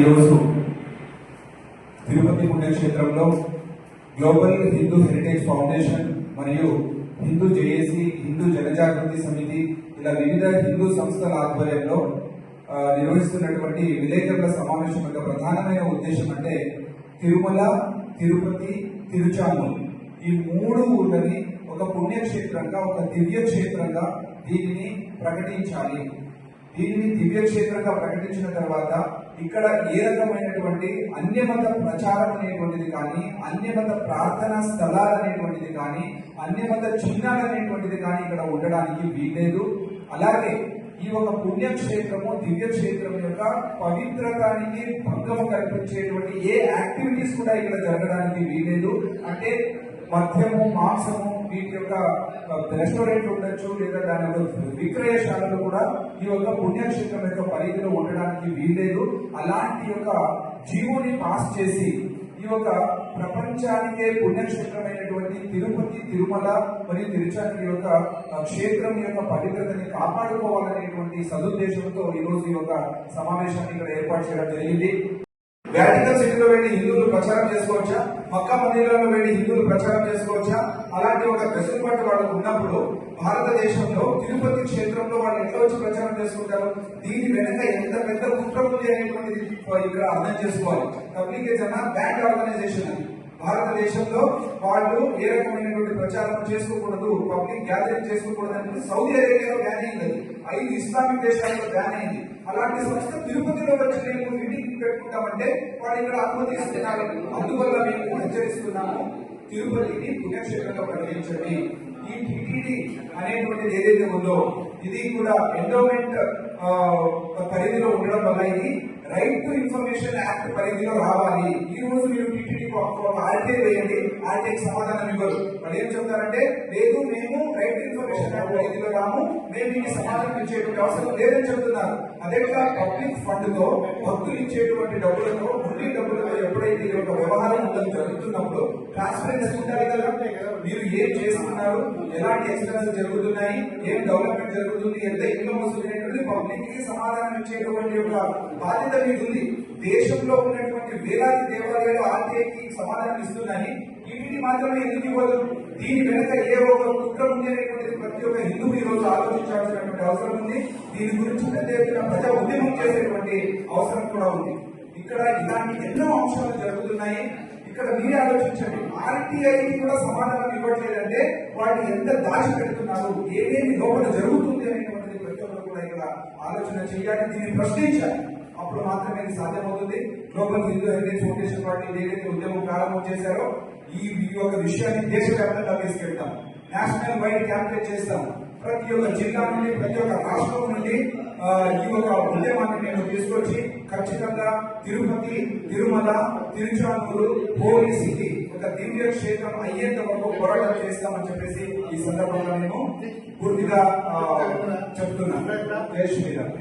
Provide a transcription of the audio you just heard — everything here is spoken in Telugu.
ఈరోజు తిరుపతి పుణ్యక్షేత్రంలో గ్లోబల్ హిందూ హెరిటేజ్ ఫౌండేషన్ మరియు హిందూ జేఏసీ హిందూ జనజాగృతి సమితి ఇలా వివిధ హిందూ సంస్థల ఆధ్వర్యంలో నిర్వహిస్తున్నటువంటి విలేకరుల సమావేశం యొక్క ప్రధానమైన ఉద్దేశం అంటే తిరుమల తిరుపతి తిరుచానూరు ఈ మూడు ఊళ్ళని ఒక పుణ్యక్షేత్రంగా ఒక దివ్యక్షేత్రంగా దీనిని ప్రకటించాలి. దీనిని దివ్యక్షేత్రంగా ప్రకటించిన తర్వాత ఇక్కడ ఏ రకమైనటువంటి అన్యమత ప్రచారం అనేటువంటిది కానీ అన్యమత ప్రార్థనా స్థలాలు అనేటువంటిది కానీ అన్యమత చిహ్నాలు అనేటువంటిది కానీ ఇక్కడ ఉండడానికి వీల్లేదు. అలాగే ఈ ఒక పుణ్యక్షేత్రము దివ్యక్షేత్రం యొక్క పవిత్రతానికి భంగము కల్పించేటువంటి ఏ యాక్టివిటీస్ కూడా ఇక్కడ జరగడానికి వీలేదు అంటే మద్యము మాంసము వీటి యొక్క రెస్టారెంట్ ఉండొచ్చు లేదా దాని యొక్క విక్రయశాలలు కూడా ఈ యొక్క పుణ్యక్షేత్రం యొక్క పరిధిలో ఉండడానికి వీలేదు అలాంటి యొక్క జీవుని పాస్ చేసి ఈ యొక్క ప్రపంచానికే పుణ్యక్షేత్రమైనటువంటి తిరుపతి తిరుమల మరియు తిరుచానూరు యొక్క క్షేత్రం యొక్క పవిత్రతని కాపాడుకోవాలనేటువంటి సదుద్దేశంతో ఈరోజు ఈ యొక్క సమావేశాన్ని ఇక్కడ ఏర్పాటు చేయడం జరిగింది. వ్యాటికన్ సిటీలో వెళ్ళి హిందువులు ప్రచారం చేసుకోవచ్చా? మక్కా మందిరాల్లో వెళ్ళి హిందువులు ప్రచారం చేసుకోవచ్చా? అలాంటి ఒక వెసులుబాటు వాళ్ళకు ఉన్నప్పుడు భారతదేశంలో తిరుపతి క్షేత్రంలో వాళ్ళు ఎట్లా వచ్చి ప్రచారం చేసుకుంటారు? దీని వెనక ఎంత పెద్ద కుట్ర ఉంది అనేటువంటిది ఇక్కడ అర్థం చేసుకోవాలి. Publication bad organisation. అని భారతదేశంలో వాళ్ళు ఏ రకమైనటువంటి ప్రచారం చేసుకోకూడదు పబ్లిక్ గ్యాదరింగ్ చేసుకోకూడదు అనేది సౌదీ అరేబియాలో బ్యాన్ అయింది. ఐదు ఇస్లామిక్ దేశాల్లో బ్యాన్ అయింది. అలాంటి సంస్థ తిరుపతిలో వచ్చి పెట్టుకుంటామంటే వాళ్ళు ఇక్కడ అనుమతిస్తున్నారు అందువల్ల మేము హెచ్చరిస్తున్నాము తిరుపతిని పుణ్యక్షేత్రంగా పరిగణించండి. ఈ టిటిడి అనేటువంటిది ఏదైతే ఉందో ఇది కూడా ఎండోమెంట్ వల్ల రైట్ టు ఇన్ఫర్మేషన్ యాక్ట్ పరిధిలో రావాలి. ఈ రోజు మీరు టిటిడి ఆర్టీఐ వేయండి. ఆర్టీఐ సమాధానం ఇవ్వరు. వాళ్ళు ఏం చెప్తారంటే లేదు మేము రైట్ టు ఇన్ఫర్మేషన్ యాక్ట్ పరిధిలో రాము. మేము మీకు సమాధానం ఇచ్చేటువంటి అవసరం లేదని చెప్తున్నారు. అదే పబ్లిక్ ఫండ్తో భక్తులు ఇచ్చేటువంటి డబ్బులతో ఉండి డబ్బులతో ఎప్పుడైతే ఈ యొక్క వ్యవహారం ఉందని జరుగుతున్నప్పుడు ట్రాన్స్పరెన్సీ ఉండాలి కదా. మీరు ఏం చేస్తున్నారు? ఎలాంటి ఎక్స్పెన్సెస్ జరుగుతున్నాయి? ఏం డెవలప్మెంట్ జరుగుతుంది? ఎంత ఇన్కమ్ వస్తుంది? పబ్లిక్కి సమాధానం ఇచ్చేటువంటి ఒక బాధ్యత మీకు ఉంది. దేశంలో ఉన్నటువంటి వేలాది దేవాలయాలు ఆర్టీఐకి సమాధానం ఇస్తున్నాయి. వీటిని మాత్రమే ఎందుకు ఇవ్వదు? దీని వెనక ఏ ఒక కుట్ర ఉంది ప్రతి ఒక్క హిందువు ఈ రోజు ఆలోచించాల్సినటువంటి అవసరం ఉంది. దీని గురించి పెద్ద ఎత్తున ప్రజా ఉద్యమం చేసేటువంటి అవసరం కూడా ఉంది. ఇక్కడ ఇలాంటి ఎన్నో అంశాలు జరుగుతున్నాయి. ఇక్కడ మీరే ఆలోచించండి. ఆర్టీఐకి కూడా సమాధానం ఇవ్వట్లేదంటే వాటిని ఎంత దాచి పెడుతున్నారు ఏమేమి లోపల జరుగుతుంది అనేటువంటిది ప్రతి ఒక్క కూడా ఆలోచన చేయాలి దీన్ని ప్రశ్నించాలి. అప్పుడు మాత్రమే ఇది సాధ్యమవుతుంది. Global Hindu heritage foundation party ఏదైతే ఉద్యమం ప్రారంభం చేశారో ఈ యొక్క విషయాన్ని దేశవ్యాప్తంగా తీసుకెళ్తాం. నేషనల్ వైడ్ క్యాంపెయిన్ చేస్తాం. ప్రతి ఒక్క జిల్లా నుండి ప్రతి ఒక్క రాష్ట్రం నుండి ఈ యొక్క ఉద్యమాన్ని నేను తీసుకొచ్చి ఖచ్చితంగా తిరుపతి తిరుమల తిరుచానూరు పోలీసుకి ఒక దివ్య క్షేత్రం అయ్యేంత వరకు పోరాటం చేస్తామని చెప్పేసి ఈ సందర్భంగా నేను పూర్తిగా ఆ, చెప్తున్నాను జై శ్రీరామ్.